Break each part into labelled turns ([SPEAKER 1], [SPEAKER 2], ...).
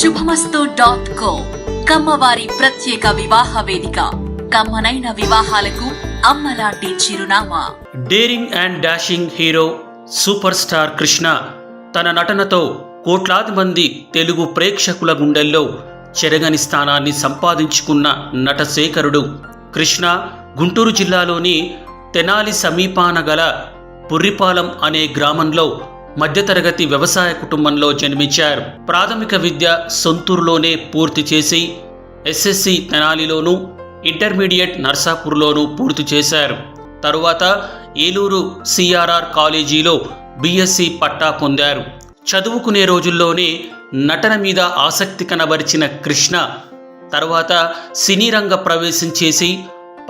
[SPEAKER 1] శుభమస్తు dot co కమ్మవారి ప్రత్యేక వివాహ వేదిక. కమ్మనైన వివాహాలకు అమ్మలాంటి చిరునామా.
[SPEAKER 2] Daring and dashing hero super star Krishna తన నటనతో కోట్లాది మంది తెలుగు ప్రేక్షకుల గుండెల్లో చెరగని స్థానాన్ని సంపాదించుకున్న నటశేఖరుడు కృష్ణ గుంటూరు జిల్లాలోని తెనాలి సమీపాన గల పుర్రిపాలెం అనే గ్రామంలో మధ్యతరగతి వ్యవసాయ కుటుంబంలో జన్మించారు. ప్రాథమిక విద్య సొంతూరులోనే పూర్తి చేసి ఎస్ఎస్సి తెనాలిలోను ఇంటర్మీడియట్ నర్సాపూర్లోనూ పూర్తి చేశారు. తరువాత ఏలూరు సిఆర్ఆర్ కాలేజీలో బీఎస్సీ పట్టా పొందారు. చదువుకునే రోజుల్లోనే నటన మీద ఆసక్తి కనబరిచిన కృష్ణ తర్వాత సినీ రంగ ప్రవేశం చేసి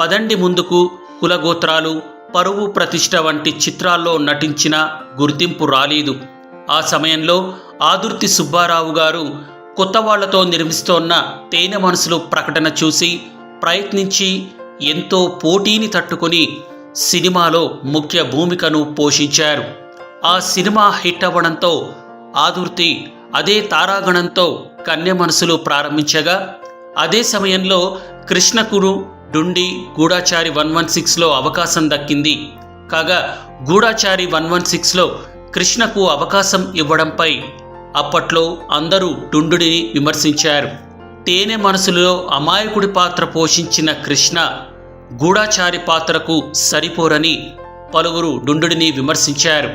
[SPEAKER 2] పదండి ముందుకు కులగోత్రాలు పరువు ప్రతిష్ట వంటి చిత్రాల్లో నటించిన గుర్తింపు రాలేదు. ఆ సమయంలో ఆదుర్తి సుబ్బారావు గారు కొత్త వాళ్ళతో నిర్మిస్తోన్న తేనె మనసులు ప్రకటన చూసి ప్రయత్నించి ఎంతో పోటీని తట్టుకొని సినిమాలో ముఖ్య భూమికను పోషించారు. ఆ సినిమా హిట్ అవ్వడంతో ఆదుర్తి అదే తారాగణంతో కన్య మనసులు ప్రారంభించగా అదే సమయంలో కృష్ణకుడు డుండి గూఢాచారి వన్ వన్ సిక్స్లో అవకాశం దక్కింది. కాగా గూఢాచారి వన్ వన్ సిక్స్లో కృష్ణకు అవకాశం ఇవ్వడంపై అప్పట్లో అందరూ డుండుడిని విమర్శించారు. తేనె మనసులో అమాయకుడి పాత్ర పోషించిన కృష్ణ గూఢాచారి పాత్రకు సరిపోరని పలువురు డుండుడిని విమర్శించారు.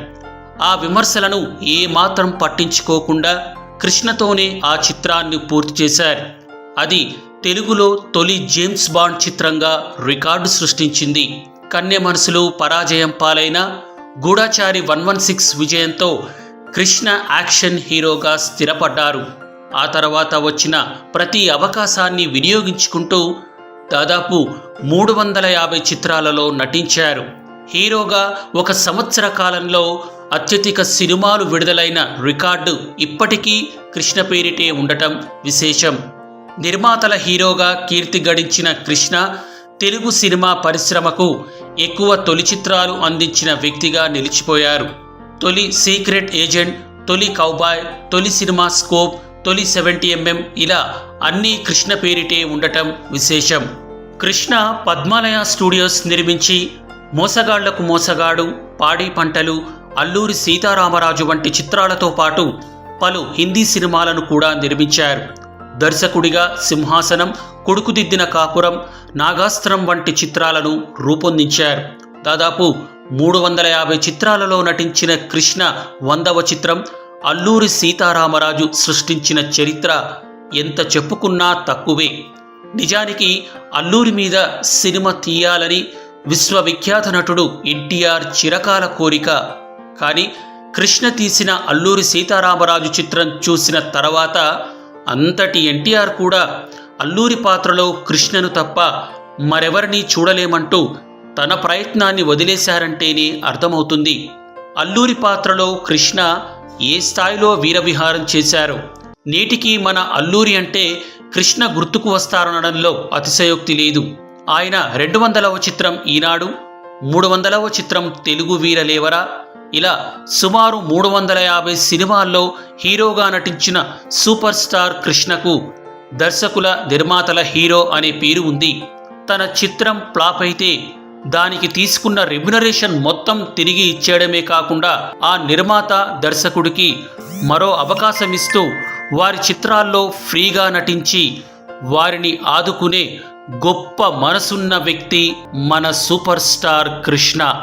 [SPEAKER 2] ఆ విమర్శలను ఏమాత్రం పట్టించుకోకుండా కృష్ణతోనే ఆ చిత్రాన్ని పూర్తి చేశారు. అది తెలుగులో తొలి జేమ్స్ బాండ్ చిత్రంగా రికార్డు సృష్టించింది. కన్య మనసులు పరాజయం పాలైన గూఢాచారి వన్ వన్ సిక్స్ విజయంతో కృష్ణ యాక్షన్ హీరోగా స్థిరపడ్డారు. ఆ తర్వాత వచ్చిన ప్రతి అవకాశాన్ని వినియోగించుకుంటూ దాదాపు మూడు వందల యాభై చిత్రాలలో నటించారు. హీరోగా ఒక సంవత్సర కాలంలో అత్యధిక సినిమాలు విడుదలైన రికార్డు ఇప్పటికీ కృష్ణ పేరిటే ఉండటం విశేషం. నిర్మాతల హీరోగా కీర్తి గడించిన కృష్ణ తెలుగు సినిమా పరిశ్రమకు ఎక్కువ తొలి చిత్రాలు అందించిన వ్యక్తిగా నిలిచిపోయారు. తొలి సీక్రెట్ ఏజెంట్ తొలి కౌబాయ్ తొలి సినిమా స్కోప్ తొలి సెవెంటీ ఎంఎం ఇలా అన్నీ కృష్ణ పేరిటే ఉండటం విశేషం. కృష్ణ పద్మాలయ స్టూడియోస్ నిర్మించి మోసగాళ్ళకు మోసగాడు పాడి పంటలు అల్లూరి సీతారామరాజు వంటి చిత్రాలతో పాటు పలు హిందీ సినిమాలను కూడా నిర్మించారు. దర్శకుడిగా సింహాసనం కొడుకుదిద్దిన కాపురం నాగాస్త్రం వంటి చిత్రాలను రూపొందించారు. దాదాపు మూడు వందల యాభై చిత్రాలలో నటించిన కృష్ణ వందవ చిత్రం అల్లూరి సీతారామరాజు సృష్టించిన చరిత్ర ఎంత చెప్పుకున్నా తక్కువే. నిజానికి అల్లూరి మీద సినిమా తీయాలని విశ్వవిఖ్యాత నటుడు ఎన్టీఆర్ చిరకాల కోరిక. కానీ కృష్ణ తీసిన అల్లూరి సీతారామరాజు చిత్రం చూసిన తర్వాత అంతటి ఎన్టీఆర్ కూడా అల్లూరి పాత్రలో కృష్ణను తప్ప మరెవరిని చూడలేమంటూ తన ప్రయత్నాన్ని వదిలేశారంటేనే అర్థమవుతుంది. అల్లూరి పాత్రలో కృష్ణ ఏ స్థాయిలో వీరవిహారం చేశారో? నేటికి మన అల్లూరి అంటే కృష్ణ గుర్తుకు వస్తారనడంలో అతిశయోక్తి లేదు. ఆయన రెండు వందలవ చిత్రం ఈనాడు మూడు వందలవ చిత్రం తెలుగు వీరలేవరా? ఇలా సుమారు మూడు వందల యాభై సినిమాల్లో హీరోగా నటించిన సూపర్ స్టార్ కృష్ణకు దర్శకుల నిర్మాతల హీరో అనే పేరు ఉంది. తన చిత్రం ఫ్లాప్ అయితే దానికి తీసుకున్న రెమ్యునరేషన్ మొత్తం తిరిగి ఇచ్చేయడమే కాకుండా ఆ నిర్మాత దర్శకుడికి మరో అవకాశం ఇస్తూ వారి చిత్రాల్లో ఫ్రీగా నటించి వారిని ఆదుకునే గొప్ప మనసున్న వ్యక్తి మన సూపర్ స్టార్ కృష్ణ.